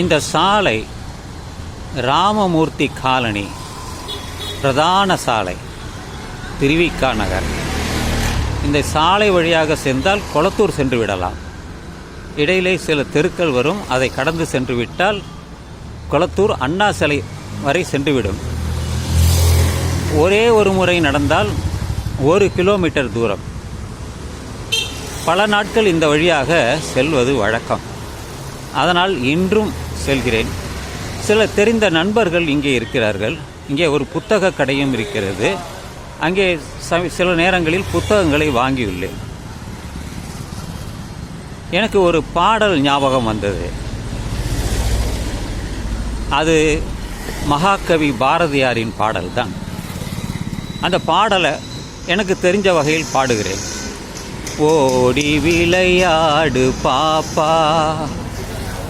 இந்த சாலை ராமமூர்த்தி காலனி பிரதான சாலை திருவிக்கா நகர். இந்த சாலை வழியாக சென்றால் கொளத்தூர் சென்று விடலாம். இடையிலே சில தெருக்கள் வரும் அதை கடந்து சென்று விட்டால் கொளத்தூர் அண்ணா சிலை வரை சென்றுவிடும். ஒரே ஒரு முறை நடந்தால் ஒரு கிலோமீட்டர் தூரம். பல நாட்கள் இந்த வழியாக செல்வது வழக்கம். அதனால் இன்றும் செல்கிறேன். சில தெரிந்த நண்பர்கள் இங்கே இருக்கிறார்கள். இங்கே ஒரு புத்தக கடையும் இருக்கிறது. அங்கே ச- சில நேரங்களில் புத்தகங்களை வாங்கியுள்ளேன். எனக்கு ஒரு பாடல் ஞாபகம் வந்தது. அது மகாகவி பாரதியாரின் பாடல் தான். அந்த பாடலை எனக்கு தெரிஞ்ச வகையில் பாடுகிறேன். ஓடி விளையாடு பாப்பா.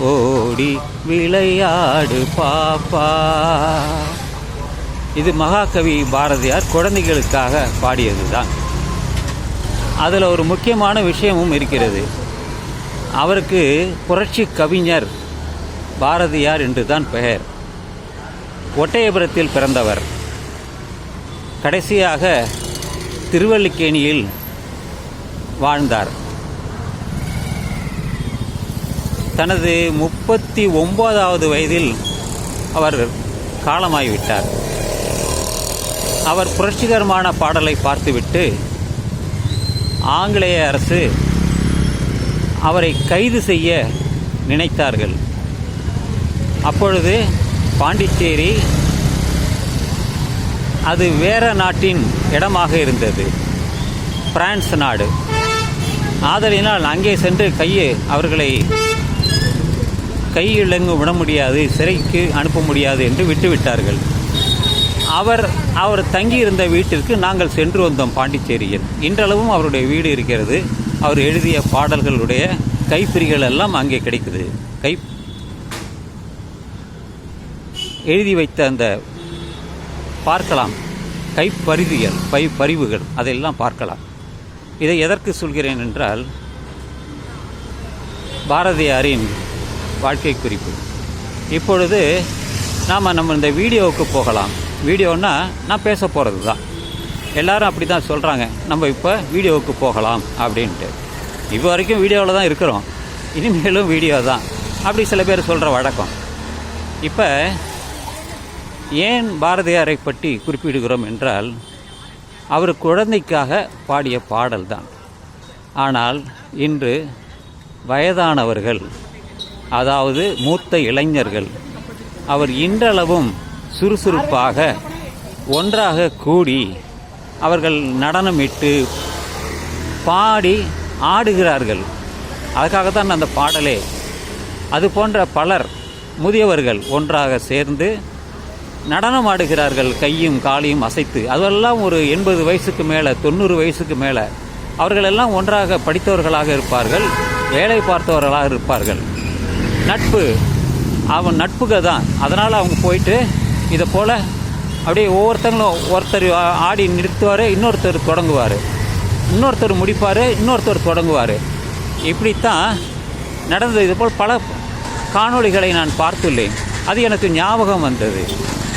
ஓடி விளையாடு பாப்பா. இது மகாகவி பாரதியார் குழந்தைகளுக்காக பாடியதுதான். அதில் ஒரு முக்கியமான விஷயமும் இருக்கிறது. அவருக்கு புரட்சி கவிஞர் பாரதியார் என்று தான் பெயர். ஒட்டயபுரத்தில் பிறந்தவர். கடைசியாக திருவல்லிக்கேணியில் வாழ்ந்தார். தனது முப்பத்தி ஒன்பதாவது வயதில் அவர் காலமாகிவிட்டார். அவர் புரட்சிகரமான பாடலை பார்த்துவிட்டு ஆங்கிலேய அரசு அவரை கைது செய்ய நினைத்தார்கள். அப்பொழுது பாண்டிச்சேரி அது வேற நாட்டின் இடமாக இருந்தது. பிரான்ஸ் நாடு. ஆதலினால் அங்கே சென்று கையை அவர்களை கையிலங்கு விட முடியாது சிறைக்கு அனுப்ப முடியாது என்று விட்டுவிட்டார்கள். அவர் அவர் தங்கியிருந்த வீட்டிற்கு நாங்கள் சென்று வந்தோம் பாண்டிச்சேரியில். இன்றளவும் அவருடைய வீடு இருக்கிறது. அவர் எழுதிய பாடல்களுடைய கைப்பிரிகள் எல்லாம் அங்கே கிடைக்குது. கை எழுதி வைத்த அந்த பார்க்கலாம். கைப்பரிதிகள் பை பரிவுகள் அதையெல்லாம் பார்க்கலாம். இதை எதற்கு சொல்கிறேன் என்றால் பாரதியாரின் வாழ்க்கை குறிப்பு இப்பொழுது நாம் நம்ம இந்த வீடியோவுக்கு போகலாம். வீடியோன்னா நான் பேச போகிறது தான் எல்லோரும் அப்படி தான் சொல்கிறாங்க நம்ம இப்போ வீடியோவுக்கு போகலாம் அப்படின்ட்டு. இப்போ வரைக்கும் வீடியோவில் தான் இருக்கிறோம். இனிமேலும் வீடியோ தான். அப்படி சில பேர் சொல்கிற வழக்கம். இப்போ ஏன் பாரதியாரை பற்றி குறிப்பிடுகிறோம் என்றால் அவர் குழந்தைக்காக பாடிய பாடல் தான் ஆனால் இன்று வயதானவர்கள் அதாவது மூத்த இளைஞர்கள். அவர் இன்றளவும் சுறுசுறுப்பாக ஒன்றாக கூடி அவர்கள் நடனமிட்டு பாடி ஆடுகிறார்கள். அதுக்காகத்தான் அந்த பாடலே. அது போன்ற பலர் முதியவர்கள் ஒன்றாக சேர்ந்து நடனம் ஆடுகிறார்கள் கையும் காலையும் அசைத்து. அதெல்லாம் ஒரு எண்பது வயசுக்கு மேலே தொண்ணூறு வயசுக்கு மேலே. அவர்களெல்லாம் ஒன்றாக படித்தவர்களாக இருப்பார்கள் வேலை பார்த்தவர்களாக இருப்பார்கள். நட்பு. அவன் நட்புக தான். அதனால் அவங்க போயிட்டு இதை போல் அப்படியே ஒவ்வொருத்தங்களும் ஒருத்தர் ஆடி நிறுத்துவார் இன்னொருத்தர் தொடங்குவார். இன்னொருத்தர் முடிப்பார் இன்னொருத்தர் தொடங்குவார். இப்படித்தான் நடந்தது. இதுபோல் பல காணொளிகளை நான் பார்த்துள்ளேன். அது எனக்கு ஞாபகம் வந்தது.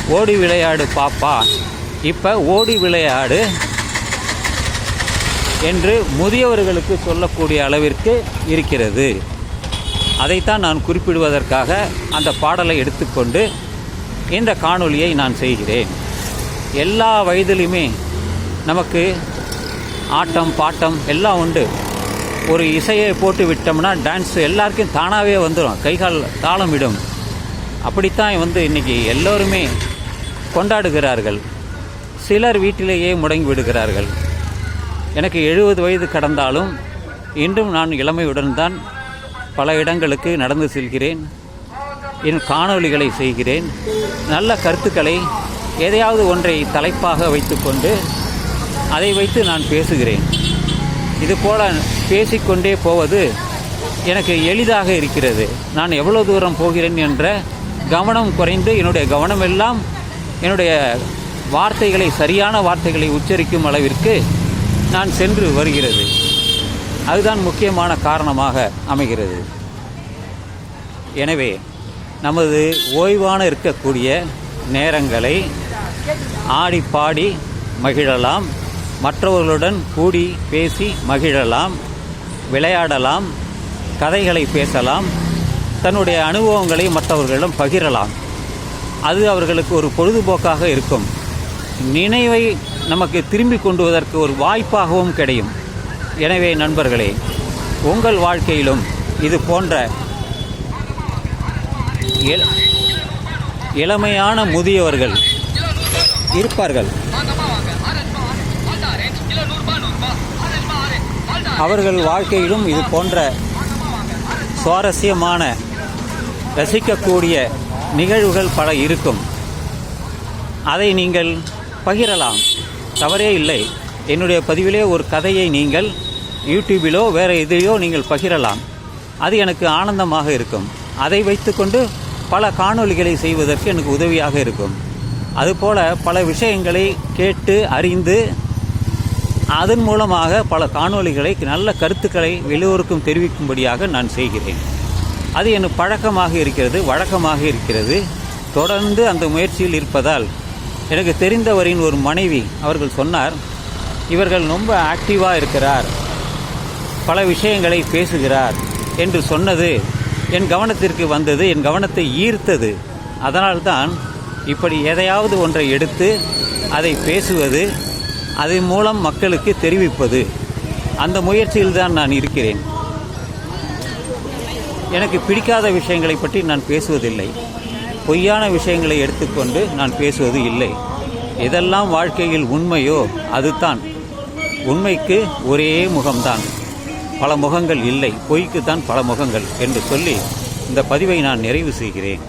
ஓடி விளையாடு பாப்பா. இப்போ ஓடி விளையாடு என்று முதியவர்களுக்கு சொல்லக்கூடிய அளவிற்கு இருக்கிறது. அதைத்தான் நான் குறிப்பிடுவதற்காக அந்த பாடலை எடுத்துக்கொண்டு இந்த காணொலியை நான் செய்கிறேன். எல்லா வயதிலுமே நமக்கு ஆட்டம் பாட்டம் எல்லாம் உண்டு. ஒரு இசையை போட்டு விட்டோம்னா டான்ஸ் எல்லாருக்கும் தானாகவே வந்துடும் கைகால் தாளம் விடும். அப்படித்தான் வந்து இன்றைக்கி எல்லோருமே கொண்டாடுகிறார்கள். சிலர் வீட்டிலேயே முடங்கி விடுகிறார்கள். எனக்கு எழுபது வயது கடந்தாலும் இன்றும் நான் இளமையுடன் தான் பல இடங்களுக்கு நடந்து செல்கிறேன். என் காணொளிகளை செய்கிறேன். நல்ல கருத்துக்களை எதையாவது ஒன்றை தலைப்பாக வைத்துக்கொண்டு அதை வைத்து நான் பேசுகிறேன். இது போல பேசிக்கொண்டே போவது எனக்கு எளிதாக இருக்கிறது. நான் எவ்வளோ தூரம் போகிறேன் என்ற கவனம் குறைந்து என்னுடைய கவனமெல்லாம் என்னுடைய வார்த்தைகளை சரியான வார்த்தைகளை உச்சரிக்கும் அளவிற்கு நான் சென்று வருகிறது. அதுதான் முக்கியமான காரணமாக அமைகிறது. எனவே நமது ஓய்வான இருக்கக்கூடிய நேரங்களை ஆடி பாடி மகிழலாம் மற்றவர்களுடன் கூடி பேசி மகிழலாம் விளையாடலாம் கதைகளை பேசலாம் தன்னுடைய அனுபவங்களை மற்றவர்களிடம் பகிரலாம். அது அவர்களுக்கு ஒரு பொழுதுபோக்காக இருக்கும். நினைவை நமக்கு திரும்பி கொண்டுவதற்கு ஒரு வாய்ப்பாகவும் கிடையும். எனவே நண்பர்களே உங்கள் வாழ்க்கையிலும் இது போன்ற இளமையான முதியவர்கள் இருப்பார்கள். அவர்கள் வாழ்க்கையிலும் இது போன்ற சுவாரஸ்யமான ரசிக்கக்கூடிய நிகழ்வுகள் பல இருக்கும். அதை நீங்கள் பகிரலாம். தவறே இல்லை. என்னுடைய பதிவிலே ஒரு கதையை நீங்கள் யூடியூபிலோ வேறு எதிலையோ நீங்கள் பகிரலாம். அது எனக்கு ஆனந்தமாக இருக்கும். அதை வைத்துக்கொண்டு பல காணொளிகளை செய்வதற்கு எனக்கு உதவியாக இருக்கும். அதுபோல பல விஷயங்களை கேட்டு அறிந்து அதன் மூலமாக பல காணொளிகளை நல்ல கருத்துக்களை எல்லோருக்கும் தெரிவிக்கும்படியாக நான் செய்கிறேன். அது எனக்கு பழக்கமாக இருக்கிறது வழக்கமாக இருக்கிறது. தொடர்ந்து அந்த முயற்சியில் இருப்பதால் எனக்கு தெரிந்தவரின் ஒரு மனைவி அவர்கள் சொன்னார் இவர்கள் ரொம்ப ஆக்டிவாக இருக்கிறார். பல விஷயங்களை பேசுகிறார் என்று சொன்னது என் கவனத்திற்கு வந்தது என் கவனத்தை ஈர்த்தது. அதனால்தான் இப்படி எதையாவது ஒன்றை எடுத்து அதை பேசுவது அதன் மூலம் மக்களுக்கு தெரிவிப்பது. அந்த முயற்சியில் தான் நான் இருக்கிறேன். எனக்கு பிடிக்காத விஷயங்களை பற்றி நான் பேசுவதில்லை. பொய்யான விஷயங்களை எடுத்துக்கொண்டு நான் பேசுவது இல்லை. எதெல்லாம் வாழ்க்கையில் உண்மையோ அதுதான். உண்மைக்கு ஒரே முகம்தான். பல முகங்கள் இல்லை பொய்க்கு தான் பல முகங்கள் என்று சொல்லி இந்த பதிவை நான் நிறைவு செய்கிறேன்.